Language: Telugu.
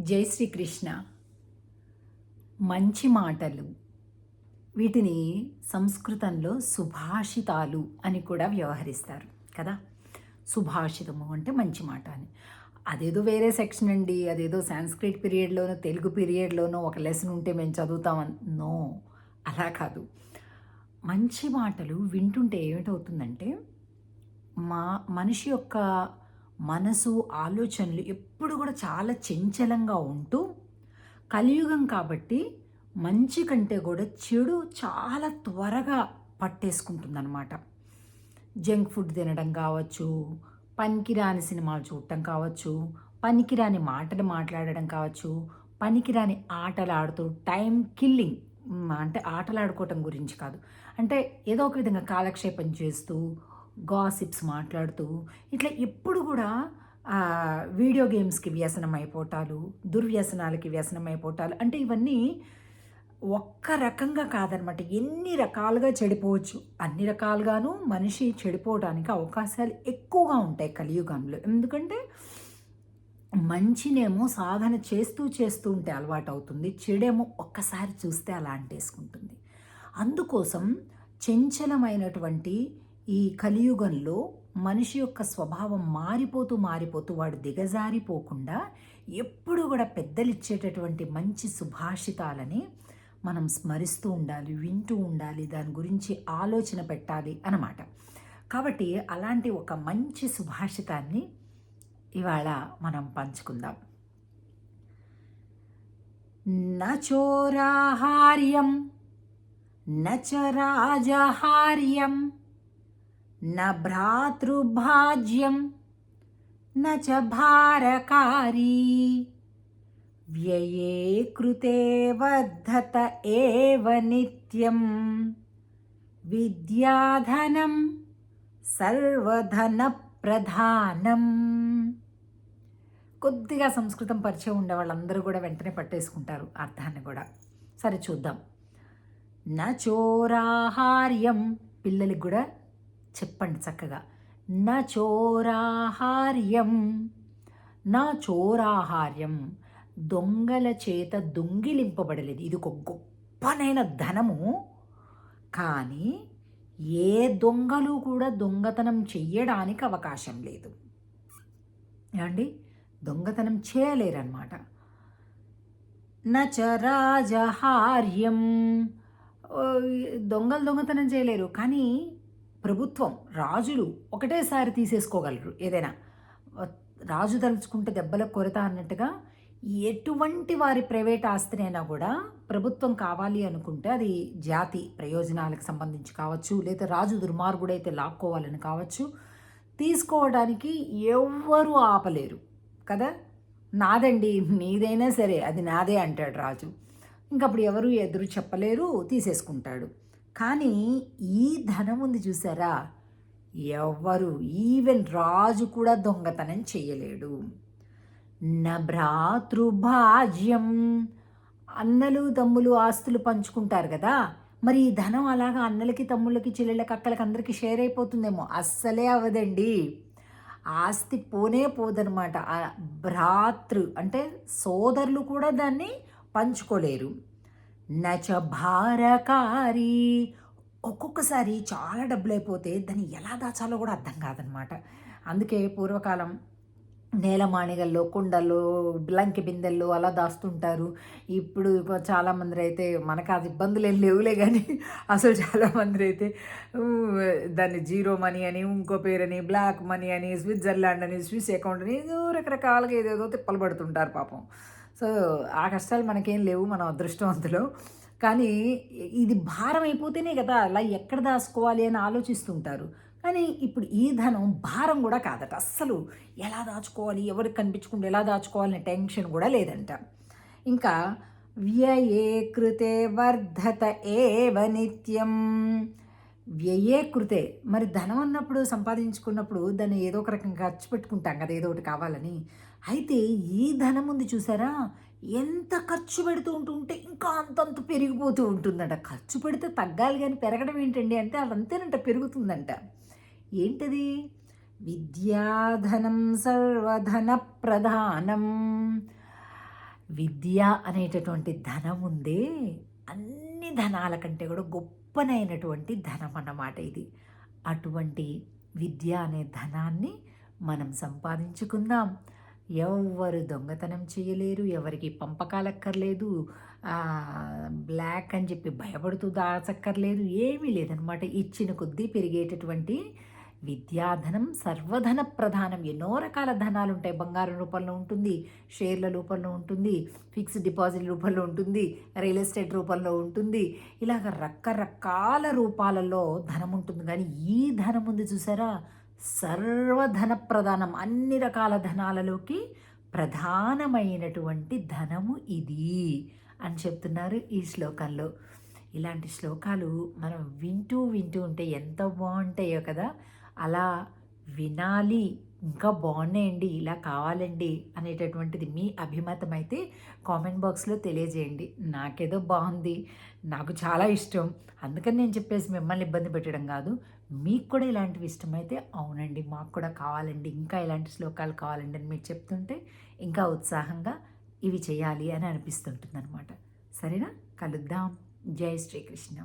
జై శ్రీకృష్ణ. మంచి మాటలు. వీటిని సంస్కృతంలో సుభాషితాలు అని కూడా వ్యవహరిస్తారు కదా. సుభాషితము అంటే మంచి మాట అని. అదేదో వేరే సెక్షన్ అండి అదేదో సాంస్క్రిట్ పీరియడ్లోనో తెలుగు పీరియడ్లోనో ఒక లెసన్ ఉంటే మేము చదువుతామని. నో అలా కాదు. మంచి మాటలు వింటుంటే ఏమిటవుతుందంటే మా మనిషి యొక్క మనసు ఆలోచనలు ఎప్పుడు కూడా చాలా చంచలంగా ఉంటూ కలియుగం కాబట్టి మంచి కంటే కూడా చెడు చాలా త్వరగా పట్టేసుకుంటుందన్నమాట. జంక్ ఫుడ్ తినడం కావచ్చు పనికిరాని సినిమాలు చూడటం కావచ్చు పనికిరాని మాటలు మాట్లాడడం కావచ్చు పనికిరాని ఆటలు ఆడుతూ టైం కిల్లింగ్ అంటే ఆటలు ఆడుకోవటం గురించి కాదు. అంటే ఏదో ఒక విధంగా కాలక్షేపం చేస్తూ గాసిప్స్ మాట్లాడుతూ ఇట్లా ఎప్పుడు కూడా వీడియో గేమ్స్కి వ్యసనం అయిపోవటాలు దుర్వ్యసనాలకి వ్యసనం అయిపోవటాలు అంటే ఇవన్నీ ఒక్క రకంగా కాదనమాట. ఎన్ని రకాలుగా చెడిపోవచ్చు అన్ని రకాలుగాను మనిషి చెడిపోవడానికి అవకాశాలు ఎక్కువగా ఉంటాయి కలియుగంలో. ఎందుకంటే మంచినేమో సాధన చేస్తూ చేస్తూ ఉంటే అలవాటు అవుతుంది చెడేమో ఒక్కసారి చూస్తే అలా అంటేసుకుంటుంది. అందుకోసం చంచలమైనటువంటి ఈ కలియుగంలో మనిషి యొక్క స్వభావం మారిపోతూ మారిపోతూ వాడు దిగజారిపోకుండా ఎప్పుడు కూడా పెద్దలిచ్చేటటువంటి మంచి సుభాషితాలని మనం స్మరిస్తూ ఉండాలి వింటూ ఉండాలి దాని గురించి ఆలోచన పెట్టాలి అన్నమాట. కాబట్టి అలాంటి ఒక మంచి సుభాషితాన్ని ఇవాళ మనం పంచుకుందాం. నచోరాహార్యం నచ న భ్రాతృభాజ్యం నచ భారకారీ వ్యయే కృతే వర్ధత ఏవ నిత్యం విద్యాధనం సర్వధన ప్రధానం కొద్దిగా సంస్కృతం పరిచయం ఉండే వాళ్ళందరూ కూడా వెంటనే పట్టేసుకుంటారు అర్థాన్ని కూడా. సరే చూద్దాం. నా చోరాహార్యం పిల్లలకి కూడా చెప్పండి చక్కగా. నా చోరాహార్యం నా చోరాహార్యం దొంగల చేత దొంగిలింపబడలేదు. ఇది ఒక గొప్పనైన ధనము. కానీ ఏ దొంగలు కూడా దొంగతనం చెయ్యడానికి అవకాశం లేదు. ఏమండి? దొంగతనం చేయలేరన్నమాట. నచ రాజహార్యం దొంగలు దొంగతనం చేయలేరు. కానీ ప్రభుత్వం రాజులు ఒకటేసారి తీసేసుకోగలరు ఏదైనా. రాజు తలుచుకుంటే దెబ్బల కొరత అన్నట్టుగా ఎటువంటి వారి ప్రైవేట్ ఆస్తినైనా కూడా ప్రభుత్వం కావాలి అనుకుంటే అది జాతి ప్రయోజనాలకు సంబంధించి కావచ్చు లేదా రాజు దుర్మార్గుడైతే లాక్కోవాలని కావచ్చు. తీసుకోవడానికి ఎవ్వరూ ఆపలేరు కదా? నాదండి నీదైనా సరే అది నాదే అంటాడు రాజు. ఇంకప్పుడు ఎవరు ఎదురు చెప్పలేరు తీసేసుకుంటాడు. కానీ ఈ ధనం ఉంది చూసారా? ఎవ్వరు ఈవెన్ రాజు కూడా దొంగతనం చేయలేడు. నా భ్రాతృభాజ్యం అన్నలు తమ్ములు ఆస్తులు పంచుకుంటారు కదా? మరి ఈ ధనం అలాగా అన్నలకి తమ్ముళ్ళకి చెల్లెళ్ళకి అక్కలకి అందరికీ షేర్ అయిపోతుందేమో? అస్సలే అవదండి ఆస్తి పోనే పోదనమాట భ్రాతృ అంటే సోదరులు కూడా దాన్ని పంచుకోలేరు. నచ భారకారి. ఒక్కొక్కసారి చాలా డబ్బులు అయిపోతే దాన్ని ఎలా దాచాలో కూడా అర్థం కాదనమాట. అందుకే పూర్వకాలం నేలమాణిగల్లో కుండల్లో బ్లంకి బిందెల్లో అలా దాస్తుంటారు. ఇప్పుడు చాలామంది అయితే మనకు అది ఇబ్బందులు ఏం లేవులే కానీ అసలు చాలామంది అయితే దాన్ని జీరో మనీ అని ఇంకో పేరని బ్లాక్ మనీ అని స్విట్జర్లాండ్ అని స్విస్ అకౌంట్ అని ఏదో రకరకాలుగా ఏదేదో తిప్పలు పడుతుంటారు పాపం. సో ఆ కష్టాలు మనకేం లేవు మనం అదృష్టవంతులు. కానీ ఇది భారం అయిపోతేనే కదా అలా ఎక్కడ దాచుకోవాలి అని ఆలోచిస్తుంటారు. కానీ ఇప్పుడు ఈ ధనం భారం కూడా కాదట. అస్సలు ఎలా దాచుకోవాలి ఎవరికి కనిపించకుండా ఎలా దాచుకోవాలనే టెన్షన్ కూడా లేదంట. ఇంకా వ్యయే కృతే వర్ధత ఏవ నిత్యం. వ్యయే కృతే మరి ధనం అన్నప్పుడు సంపాదించుకున్నప్పుడు దాన్ని ఏదో ఒక రకంగా ఖర్చు పెట్టుకుంటాం కదా ఏదో ఒకటి కావాలని. అయితే ఈ ధనం ఉంది చూసారా? ఎంత ఖర్చు పెడుతూ ఉంటుంటే ఇంకా అంతంత పెరిగిపోతూ ఉంటుందంట. ఖర్చు పెడితే తగ్గాలి కానీ పెరగడం ఏంటండి అంటే అదంతేనంట పెరుగుతుందంట. ఏంటది? విద్యాధనం సర్వధన ప్రధానం విద్య అనేటటువంటి ధనం ఉందే అన్ని ధనాల కంటే కూడా గొప్పనైనటువంటి ధనం అన్నమాట ఇది. అటువంటి విద్య అనే ధనాన్ని మనం సంపాదించుకుందాం. ఎవరు దొంగతనం చేయలేరు ఎవరికి పంపకాలక్కర్లేదు బ్లాక్ అని చెప్పి భయపడుతూ దాచక్కర్లేదు ఏమీ లేదనమాట ఇచ్చిన కొద్దీ పెరిగేటటువంటి విద్యాధనం సర్వధన ప్రధానం. ఎన్నో రకాల ధనాలు ఉంటాయి. బంగారం రూపంలో ఉంటుంది షేర్ల రూపంలో ఉంటుంది ఫిక్స్డ్ డిపాజిట్ రూపంలో ఉంటుంది రియల్ ఎస్టేట్ రూపంలో ఉంటుంది. ఇలాగ రకరకాల రూపాలలో ధనం ఉంటుంది. కానీ ఈ ధనం ఉంది చూసారా? సర్వధన ప్రధానం అన్ని రకాల ధనాలలోకి ప్రధానమైనటువంటి ధనము ఇది అని చెప్తున్నారు ఈ శ్లోకంలో. ఇలాంటి శ్లోకాలు మనం వింటూ వింటూ ఉంటే ఎంత బాగుంటాయో కదా. అలా వినాలి ఇంకా బాగున్నాయండి ఇలా కావాలండి అనేటటువంటిది మీ అభిమతం అయితే కామెంట్ బాక్స్లో తెలియజేయండి. నాకేదో బాగుంది నాకు చాలా ఇష్టం అందుకని నేను చెప్పేసి మిమ్మల్ని ఇబ్బంది పెట్టడం కాదు. మీకు కూడా ఇలాంటివి ఇష్టమైతే అవునండి మాకు కూడా కావాలండి ఇంకా ఇలాంటి శ్లోకాలు కావాలండి అని మీరు చెప్తుంటే ఇంకా ఉత్సాహంగా ఇవి చేయాలి అని అనిపిస్తుంటుంది అనమాట సరేనా? కలుద్దాం. జై శ్రీకృష్ణ.